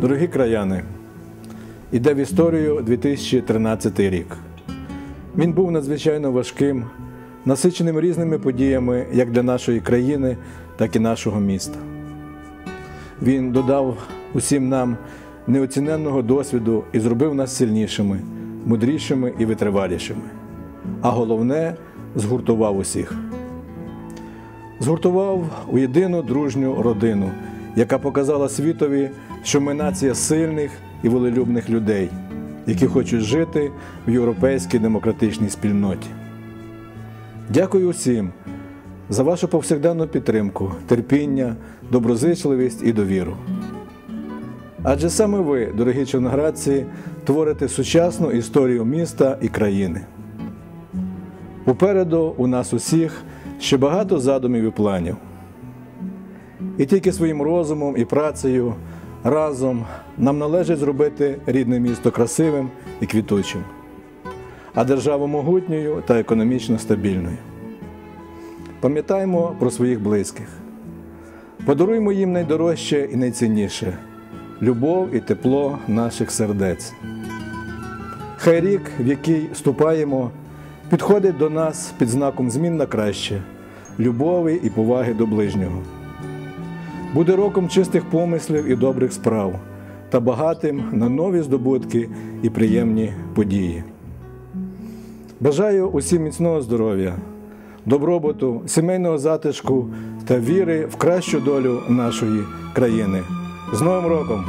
Дорогі краяни, іде в історію 2013 рік. Він був надзвичайно важким, насиченим різними подіями як для нашої країни, так і нашого міста. Він додав усім нам неоціненного досвіду і зробив нас сильнішими, мудрішими і витривалішими. А головне згуртував усіх. Згуртував у єдину дружню родину, яка показала світові, що ми нація сильних і волелюбних людей, які хочуть жити в європейській демократичній спільноті. Дякую усім за вашу повсякденну підтримку, терпіння, доброзичливість і довіру. Адже саме ви, дорогі чорноградці, творите сучасну історію міста і країни. Попереду у нас усіх ще багато задумів і планів. І тільки своїм розумом і працею разом нам належить зробити рідне місто красивим і квітучим, а державу могутньою та економічно стабільною. Пам'ятаємо про своїх близьких, подаруймо їм найдорожче і найцінніше любов і тепло наших сердець. Хай рік, в який ступаємо, підходить до нас під знаком змін на краще, любові і поваги до ближнього. Буде роком чистих помислів і добрих справ та багатим на нові здобутки і приємні події. Бажаю усім міцного здоров'я, добробуту, сімейного затишку та віри в кращу долю нашої країни. З Новим роком!